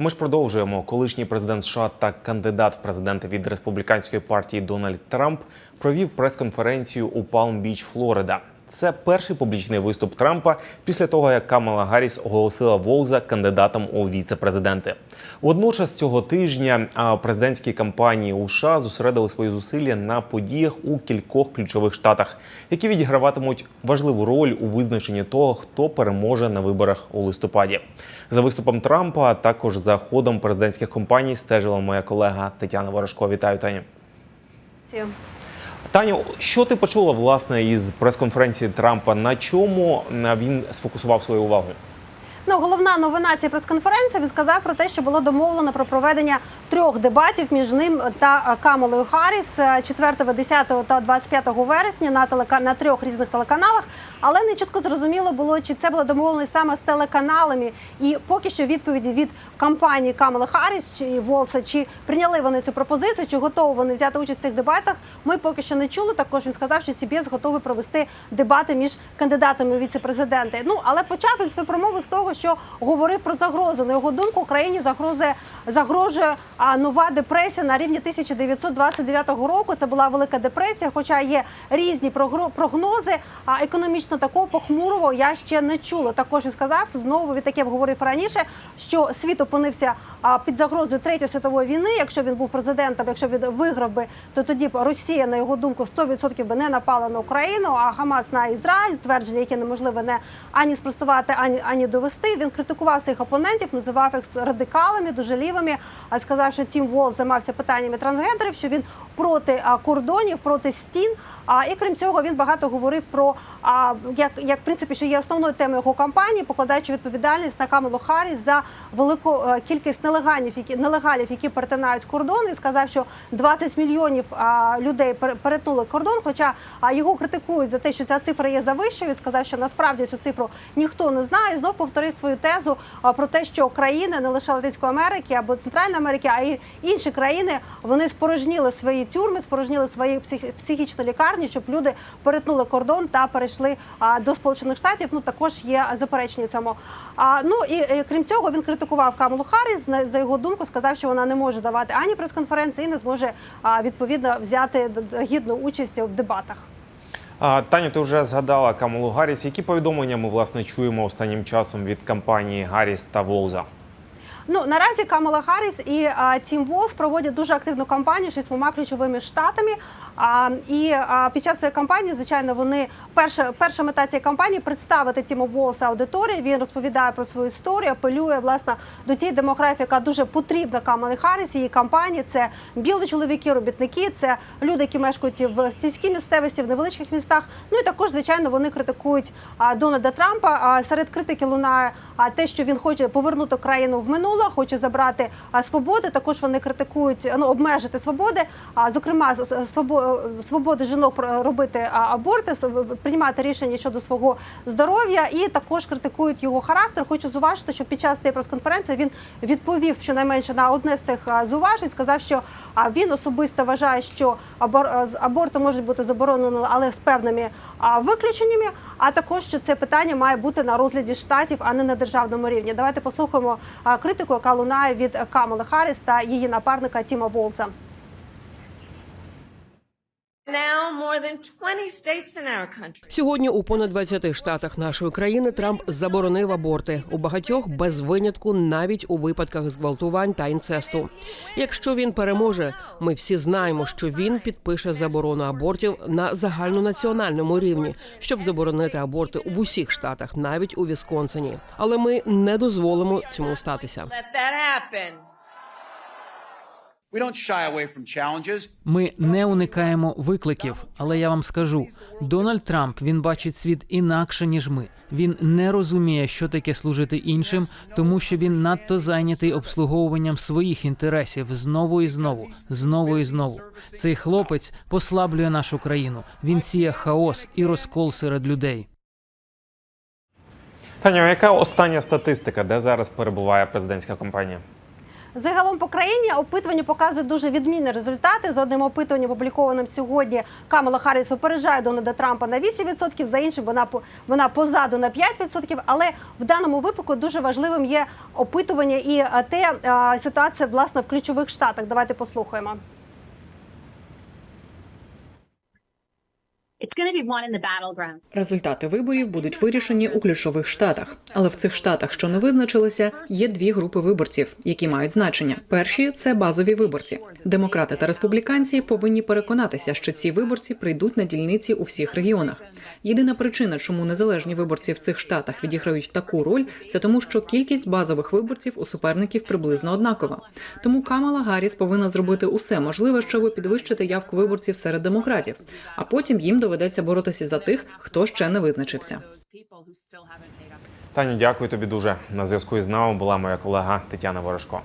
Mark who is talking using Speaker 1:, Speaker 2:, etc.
Speaker 1: А ми ж продовжуємо. Колишній президент США та кандидат в президенти від республіканської партії Дональд Трамп провів прес-конференцію у Палм-Біч, Флорида. Це перший публічний виступ Трампа після того, як Камала Гарріс оголосила Волза кандидатом у віце-президенти. Водночас цього тижня президентські кампанії у США зосередили свої зусилля на подіях у кількох ключових штатах, які відіграватимуть важливу роль у визначенні того, хто переможе на виборах у листопаді. За виступом Трампа, а також за ходом президентських кампаній стежила моя колега Тетяна Ворожко. Вітаю Таню. Таню, що ти почула власне із прес-конференції Трампа? На чому він сфокусував свою увагу?
Speaker 2: Ну, головна новина цієї прес-конференції він сказав про те, що було домовлено про проведення трьох дебатів між ним та е, Камалою Харріс е, 4, 10 та 25 вересня на телека... на трьох різних телеканалах. Але не чітко зрозуміло було, чи це було домовленість саме з телеканалами. І поки що відповіді від компанії Камали Харріс чи Волса, чи прийняли вони цю пропозицію, чи готові вони взяти участь в цих дебатах. Ми поки що не чули. Також він сказав, що CBS готовий провести дебати між кандидатами у віце-президенти. Ну але почав він свою промову з того, що говорив про загрозу. На його думку, Україні загрозує загрожує нова депресія на рівні 1929 року. Це була велика депресія, хоча є різні прогнози. А економічно такого похмурого я ще не чула. Також він сказав знову він таке говорив раніше, що світ опинився під загрозою третьої світової війни. Якщо він був президентом, якщо він виграв би, то тоді б Росія, на його думку, 100% би не напала на Україну, а Хамас на Ізраїль, твердження, яке неможливо не ані спростувати, ані ані довести. Він критикував своїх опонентів, називав їх радикалами, дуже А сказав, що Тім Волз займався питаннями трансгендерів, що він проти кордонів, проти стін. А і крім цього, він багато говорив про а, як, як в принципі, що є основною темою його кампанії, покладаючи відповідальність на Камелу Харріс за велику е, кількість нелегалів, які нелегалів, які перетинають кордон, і сказав, що 20 мільйонів а, людей пере- перетнули кордон. Хоча а, його критикують за те, що ця цифра є завищою. Сказав, що насправді цю цифру ніхто не знає. Знов повторив свою тезу а, про те, що країни не лише Латинської Америки або Центральної Америки, а й інші країни вони спорожніли свої тюрми, спорожніли свої псих- психічні лікарні, щоб люди перетнули кордон та перейшли до Сполучених Штатів. Ну також є заперечення цьому. А ну і, крім цього, він критикував Камалу Харріс. За його думку, сказав, що вона не може давати ані прес-конференції, і не зможе відповідно взяти гідну участь в дебатах.
Speaker 1: А, Таню, ти вже згадала Камалу Гарріс. Які повідомлення ми власне чуємо останнім часом від компанії Гарріс та Волза?
Speaker 2: Ну наразі Камала Харріс і а, Тім Волф проводять дуже активну кампанію з шістьмома ключовими штатами. І під час цієї кампанії, звичайно, вони перша перша мета цієї кампанії представити Тіму Волса аудиторії. Він розповідає про свою історію, апелює власне до тієї демографії, яка дуже потрібна Камалі Харріс. Її кампанії це білі чоловіки, робітники, це люди, які мешкають в сільській місцевості, в невеличких містах. Ну і також, звичайно, вони критикують Дональда Трампа. Серед критики лунає а, те, що він хоче повернути країну в минуле, хоче забрати свободи. Також вони критикують ну обмежити свободи. А зокрема, з- з- свобо- свободи жінок робити аборти, приймати рішення щодо свого здоров'я, і також критикують його характер. Хочу зуважити, що під час цієї прес-конференції він відповів щонайменше на одне з цих зуважень. Сказав, що він особисто вважає, що а, аборти можуть бути заборонені, але з певними виключеннями. А також що це питання має бути на розгляді штатів, а не на державному рівні. Давайте послухаємо критику, яка лунає від Камали Харріс та її напарника Тіма Волза.
Speaker 3: Сьогодні у понад 20 штатах нашої країни Трамп заборонив аборти у багатьох без винятку, навіть у випадках зґвалтувань та інцесту. Якщо він переможе, ми всі знаємо, що він підпише заборону абортів на загальнонаціональному рівні, щоб заборонити аборти в усіх штатах, навіть у Вісконсині. Але ми не дозволимо цьому статися.
Speaker 4: Ми не уникаємо викликів, але я вам скажу: Дональд Трамп він бачить світ інакше ніж ми. Він не розуміє, що таке служити іншим, тому що він надто зайнятий обслуговуванням своїх інтересів знову і знову, знову і знову. Цей хлопець послаблює нашу країну. Він сіє хаос і розкол серед людей.
Speaker 1: Таню, яка остання статистика, де зараз перебуває президентська кампанія?
Speaker 2: Загалом по країні опитування показують дуже відмінні результати. За одним опитуванням, опублікованим сьогодні, Камала Харріс опереджає Дональда Трампа на 8%, за іншим вона вона позаду на 5%. Але в даному випадку дуже важливим є опитування і те ситуація власне в ключових штатах. Давайте послухаємо.
Speaker 5: Результати виборів будуть вирішені у ключових штатах. Але в цих штатах, що не визначилися, є дві групи виборців, які мають значення. Перші це базові виборці. Демократи та республіканці повинні переконатися, що ці виборці прийдуть на дільниці у всіх регіонах. Єдина причина, чому незалежні виборці в цих штатах відіграють таку роль, це тому, що кількість базових виборців у суперників приблизно однакова. Тому Камала Гарріс повинна зробити усе можливе, щоб підвищити явку виборців серед демократів, а потім їм доведеться боротися за тих, хто ще не визначився.
Speaker 1: Таню, дякую тобі дуже. На зв'язку із нами була моя колега Тетяна Ворожко.